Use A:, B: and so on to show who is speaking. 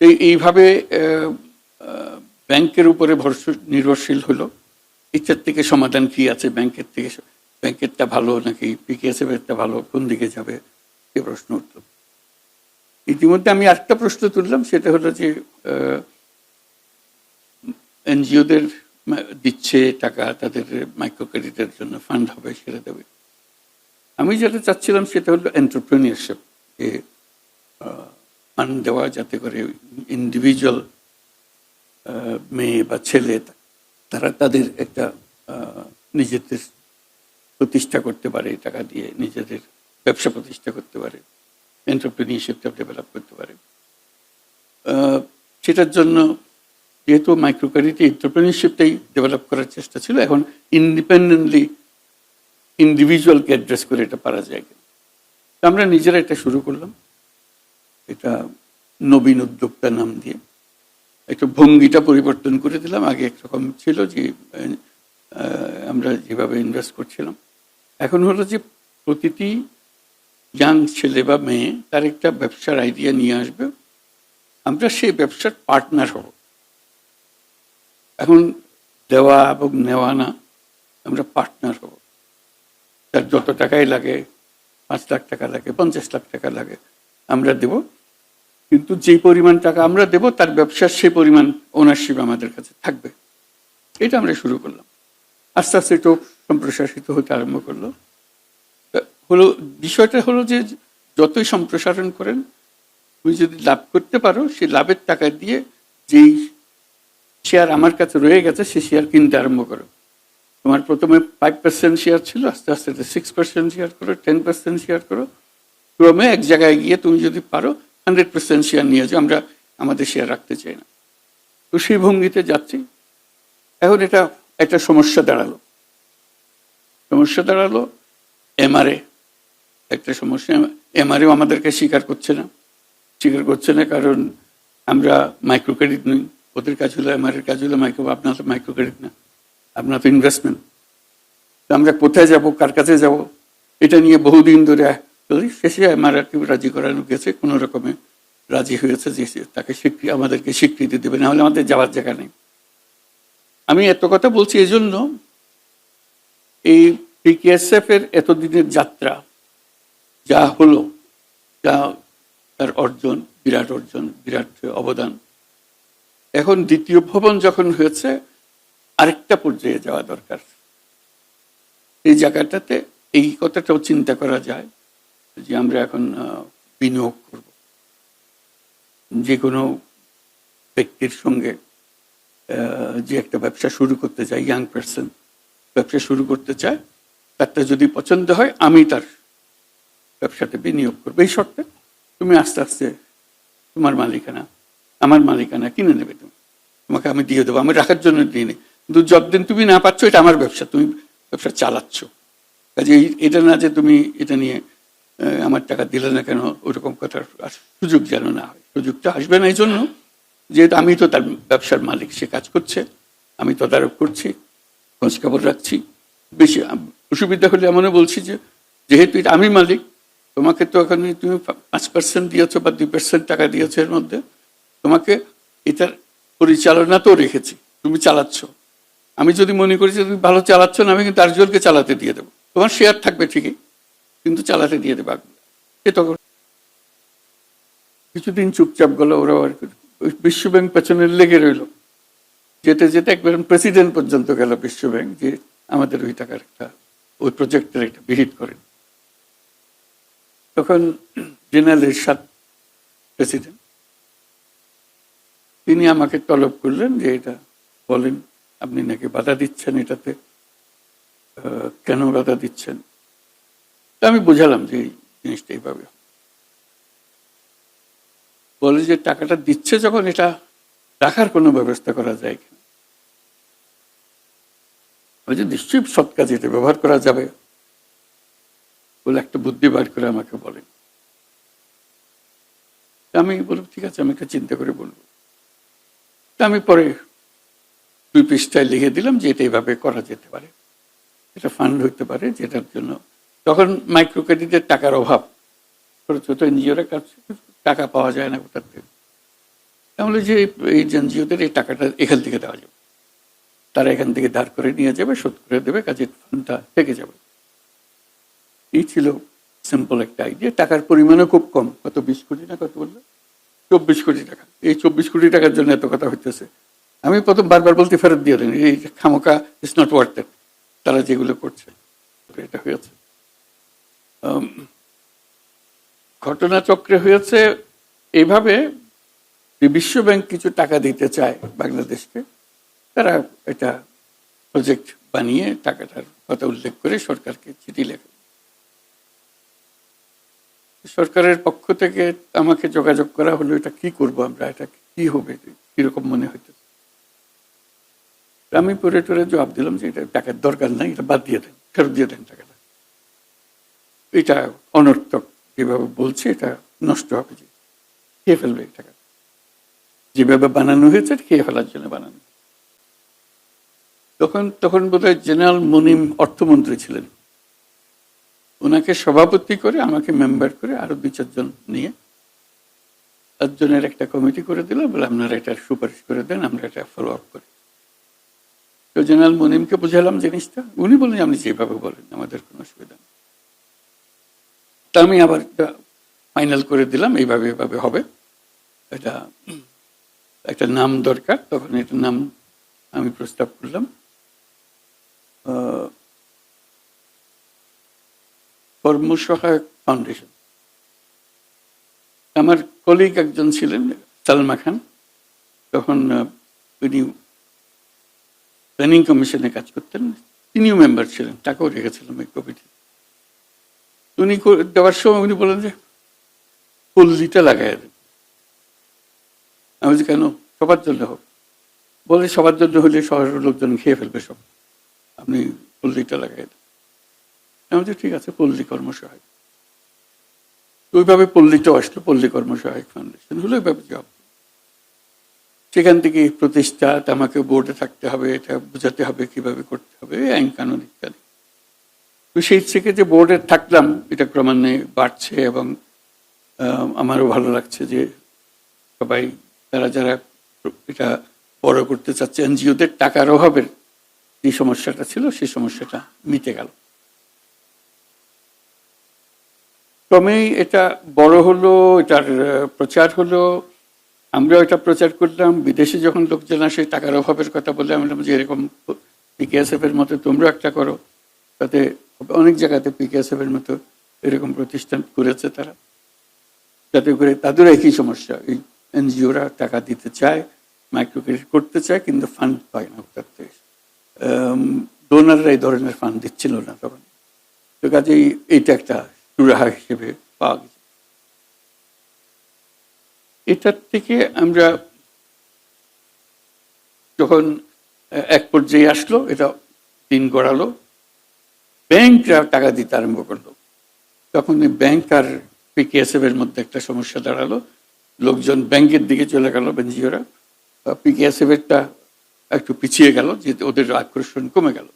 A: এই, এইভাবে ব্যাংকের উপরে ভরসা, নির্ভরশীল হলো। ইচ্ছার থেকে সমাধান কি আছে ব্যাংকের থেকে? ব্যাংকেরটা ভালো নাকি পিকেএসএফ এরটা ভালো? কোন দিকে যাবে? সে প্রশ্ন উঠল ইতিমধ্যে আমি আরেকটা প্রশ্ন তুললাম, সেটা হলো যে এনজিওদের দিচ্ছে টাকা, তাদের মাইক্রো ক্রেডিটের জন্য ফান্ড হবে, সেটা দেবে। আমি যেটা চাচ্ছিলাম সেটা হলো এন্টারপ্রেনিয়ারশিপ যে ফান্ড দেওয়া যাতে করে ইন্ডিভিজুয়াল মেয়ে বা ছেলে তারা তাদের একটা নিজেদের প্রতিষ্ঠা করতে পারে, টাকা দিয়ে নিজেদের ব্যবসা প্রতিষ্ঠা করতে পারে এন্টারপ্রেনিয়ারশিপটা ডেভেলপ করতে পারে সেটার জন্য যেহেতু মাইক্রো ক্রেডিট এন্টারপ্রেনিয়ারশিপটাই ডেভেলপ করার চেষ্টা ছিল, এখন ইন্ডিপেন্ডেন্টলি ইন্ডিভিজুয়ালকে অ্যাড্রেস করে এটা পারা যায়। আমরা নিজেরা এটা শুরু করলাম এটা নবীন উদ্যোক্তা নাম দিয়ে একটু ভঙ্গিটা পরিবর্তন করে দিলাম। আগে একরকম ছিল যে আমরা যেভাবে ইনভেস্ট করছিলাম। এখন হলো যে প্রতিটি ইয়াং ছেলে বা মেয়ে তার একটা ব্যবসার আইডিয়া নিয়ে আসবে। আমরা সেই ব্যবসার পার্টনার হব। এখন দেওয়া এবং নেওয়া না, আমরা পার্টনার হব। তার যত টাকাই লাগে, পাঁচ লাখ টাকা লাগে, পঞ্চাশ লাখ টাকা লাগে, আমরা দেব। কিন্তু যে পরিমাণ টাকা আমরা দেব, তার ব্যবসার সেই পরিমাণ ওনারশিপ আমাদের কাছে থাকবে। এটা আমরা শুরু করলাম। আস্তে আস্তে একটু সম্প্রসারিত হতে আরম্ভ করল। হলো, বিষয়টা হলো যে যতই সম্প্রসারণ করেন, তুমি যদি লাভ করতে পারো, সেই লাভের টাকা দিয়ে যেই শেয়ার আমার কাছে রয়ে গেছে সে শেয়ার কিনতে আরম্ভ করো। তোমার প্রথমে ফাইভ পার্সেন্ট শেয়ার ছিল, আস্তে আস্তে সিক্স পার্সেন্ট শেয়ার করো টেন পার্সেন্ট শেয়ার করো। ক্রমে এক জায়গায় গিয়ে তুমি যদি পারো হান্ড্রেড পার্সেন্ট শেয়ার নিয়ে যাও, আমরা আমাদের শেয়ার রাখতে চাই না। তো সেই ভঙ্গিতে যাচ্ছি। এখন এটা, একটা সমস্যা দাঁড়াল। সমস্যা দাঁড়াল এমআরএ একটা সমস্যা এমআরএও আমাদেরকে স্বীকার করছে না। স্বীকার করছে না কারণ আমরা মাইক্রো ক্রেডিট নই। ওদের কাজ হলো এমআরএর কাজ হলো মাইক্রো আপনার তো মাইক্রো ক্রেডিট না। আপনার তো ইনভেস্টমেন্ট আমরা কোথায় যাব, কার কাছে যাব, এটা নিয়ে বহুদিন ধরে চলি শেষে এমআরআরকে রাজি করানো গেছে, কোনো রকমে রাজি হয়েছে যে তাকে স্বীকৃতি আমাদেরকে স্বীকৃতি দেবে না হলে আমাদের যাওয়ার জায়গা নেই। আমি এত কথা বলছি এই জন্য এই পিকেএসএফ এর এতদিনের যাত্রা, যা হলো, যা তার অর্জন, বিরাট অর্জন, বিরাট অবদান, এখন দ্বিতীয় ভবন যখন হয়েছে, আরেকটা পর্যায়ে যাওয়া দরকার। এই জায়গাটাতে এই কথাটাও চিন্তা করা যায় যে আমরা এখন বিনিয়োগ করব। যে কোনো ব্যক্তির সঙ্গে যে একটা ব্যবসা শুরু করতে চায় ইয়াং পার্সন ব্যবসা শুরু করতে চায়, তারটা যদি পছন্দ হয়, আমি তার ব্যবসাতে বিনিয়োগ করব। এই শর্তে তুমি আস্তে আস্তে তোমার মালিকানা, আমার মালিকানা কিনে নেবে তুমি। তোমাকে আমি দিয়ে দেবো, আমি রাখার জন্য দিয়ে নিই কিন্তু যতদিন তুমি না পাচ্ছ, এটা আমার ব্যবসা, তুমি ব্যবসা চালাচ্ছ। কাজে এটা না যে তুমি এটা নিয়ে আমার টাকা দিলে না কেন ওরকম কথার সুযোগ যেন না হয়। সুযোগটা আসবে না এই জন্য যেহেতু আমি তো তার ব্যবসার মালিক, সে কাজ করছে। আমি তদারক করছি খোঁজ খবর রাখছি। বেশি অসুবিধা হলে এমনও বলছি যে, যেহেতু এটা আমি মালিক, তোমাকে তো এখন তুমি পাঁচ পার্সেন্ট দিয়েছ বা দুই পার্সেন্ট টাকা দিয়েছ এর মধ্যে, তোমাকে এটার পরিচালনা তো রেখেছি, তুমি চালাচ্ছ। আমি যদি মনে করি যে তুমি ভালো চালাচ্ছ না, আমি কিন্তু আরেকজনকে চালাতে দিয়ে দেবো। তোমার শেয়ার থাকবে ঠিকই। কিন্তু চালাতে দিয়ে দেবো আগে সে তখন কিছুদিন চুপচাপ গেল, ওরা আর কি বিশ্বব্যাংক পেছনে লেগে রইল। যেতে যেতে একবার প্রেসিডেন্ট পর্যন্ত গেল বিশ্বব্যাংক, যে আমাদের ওই টাকার একটা, ওই প্রজেক্টের একটা ভিজিট করেন। তখন জেনারেল এরশাদ প্রেসিডেন্ট, তিনি আমাকে তলব করলেন যে এটা বলেন, আপনি নাকি বাধা দিচ্ছেন এটাতে? কেন বাধা দিচ্ছেন? আমি বুঝালাম যে এই জিনিসটা এইভাবে। বলে যে টাকাটা দিচ্ছে যখন এটা রাখার কোনো ব্যবস্থা করা যায় কিনা। ওই যে নিশ্চয়ই সৎ কাজে এটা ব্যবহার করা যাবে। বলে একটা বুদ্ধি বার করে আমাকে বলেন তা আমি বললাম, ঠিক আছে, আমি একটা চিন্তা করে বলব। তা আমি পরে দুই পৃষ্ঠায় লিখে দিলাম যে এটা এইভাবে করা যেতে পারে। এটা ফান্ড হতে পারে, যেটার জন্য তখন মাইক্রো ক্রেডিটের টাকার অভাব। ছোট ছোট এনজিওরা কাছে টাকা পাওয়া যায় না কোথার থেকে। তাহলে যে এই এনজিওদের এই টাকাটা এখান থেকে দেওয়া যাবে। তারা এখান থেকে ধার করে নিয়ে যাবে, শোধ করে দেবে, কাজে ফান্ডটা থেকে যাবে। এই ছিল সিম্পল একটা আইডিয়া টাকার পরিমাণও খুব কম। কত বিশ কোটি না কত বলল? চব্বিশ কোটি টাকা। এই চব্বিশ কোটি টাকার জন্য এত কথা হইতেছে। আমি প্রথম বারবার বলতে ফেরত দিয়ে দেন, এই খামোকা ইস নট ওয়ার্থ তারা যেগুলো করছে, এটা হয়েছে। ঘটনাচক্রে হয়েছে এইভাবে বিশ্বব্যাংক কিছু টাকা দিতে চায় বাংলাদেশকে, তারা এটা প্রজেক্ট বানিয়ে টাকাটার কথা উল্লেখ করে সরকারকে চিঠি লেখে। সরকারের পক্ষ থেকে আমাকে যোগাযোগ করা হলো, এটা কি করব আমরা, এটা কি হবে, কীরকম মনে হইতেছে? আমি পরে টরে জবাব দিলাম যে এটা টাকার দরকার নাই, এটা বাদ দিয়ে দেন, ফেরত দিয়ে দেন টাকাটা। এটা অনর্থক যেভাবে বলছে, এটা নষ্ট হবে যে। খেয়ে ফেলবে এই টাকা যেভাবে বানানো হয়েছে, এটা খেয়ে ফেলার জন্য বানানো? তখন তখন বোধহয় জেনারেল মনিম অর্থমন্ত্রী ছিলেন। ওনাকে সভাপতি করে, আমাকে মেম্বার করে আরও দুই চারজন নিয়ে চারজনের একটা কমিটি করে দিল, বলে আপনারা এটা সুপারিশ করে দেন, আমরা এটা ফলো আপ করি। তো জেনারেল মনিমকে বুঝালাম জিনিসটা। উনি বললেন, আপনি যেভাবে বলেন, আমাদের কোনো অসুবিধা নেই। তা আমি আবার ফাইনাল করে দিলাম, এইভাবে এভাবে হবে। এটা একটা নাম দরকার, তখন এটা নাম আমি প্রস্তাব করলাম। কর্মসহায়ক ফাউন্ডেশন। আমার কলিগ একজন ছিলেন, সালমা খান। তখন উনি প্ল্যানিং কমিশনে কাজ করতেন। তিনিও মেম্বার ছিলেন, তাকেও রেখেছিলাম এই কমিটি উনি দেওয়ার সময় উনি বলেন যে পল্লীটা লাগাই দেন। আমি কেন? সবার জন্য হোক। বলে সবার জন্য হলে শহরের লোকজন খেয়ে ফেলবে সব। আপনি পল্লীটা লাগাই দেন। আমি ঠিক আছে, পল্লী কর্মসহায়ক। ওইভাবে পল্লীটাও আসলো, পল্লী কর্মসহায়ক ফাউন্ডেশন। হলো ওইভাবে জব সেখান থেকে প্রতিষ্ঠা, আমাকে বোর্ডে থাকতে হবে, এটা বোঝাতে হবে, কীভাবে করতে হবে আইন কানুন ইত্যাদি। তো সেই থেকে যে বোর্ডে থাকলাম, এটা ক্রমান্বয়ে বাড়ছে এবং আমারও ভালো লাগছে যে সবাই তারা যারা এটা বড় করতে চাচ্ছে, এনজিওদের টাকার অভাবের যে সমস্যাটা ছিল, সেই সমস্যাটা মিটে গেল। ক্রমেই এটা বড় হলো, এটার প্রচার হলো। আমরাও এটা প্রচার করলাম। বিদেশে যখন লোকজন আসে, টাকার অভাবের কথা বলে, আমি বললাম যে এরকম পিকেএসএফ এর মতো তোমরা একটা করো, তাতে অনেক জায়গাতে পিকেএসএফ এর মতো এরকম প্রতিষ্ঠান করেছে তারা। যাতে করে তাদেরও একই সমস্যা, এই এনজিওরা টাকা দিতে চায় মাইক্রো ক্রেডিট করতে চায়, কিন্তু ফান্ড পায় না তার থেকে। ডোনাররা এই ধরনের ফান্ড দিচ্ছিল না তখন। তো কাজেই এইটা একটা সুরাহা হিসেবে পাওয়া গেছে। এটার থেকে আমরা যখন এক পর্যায়ে আসলো, এটা দিন গড়ালো ব্যাংকরা টাকা দিতে আরম্ভ করল। তখন ওই ব্যাংক আর পিকেএসএফ এর মধ্যে একটা সমস্যা দাঁড়াল। লোকজন ব্যাংকের দিকে চলে গেল এনজিওরা পিকেএসএফ এরটা একটু পিছিয়ে গেল যে ওদের আকর্ষণ কমে গেল।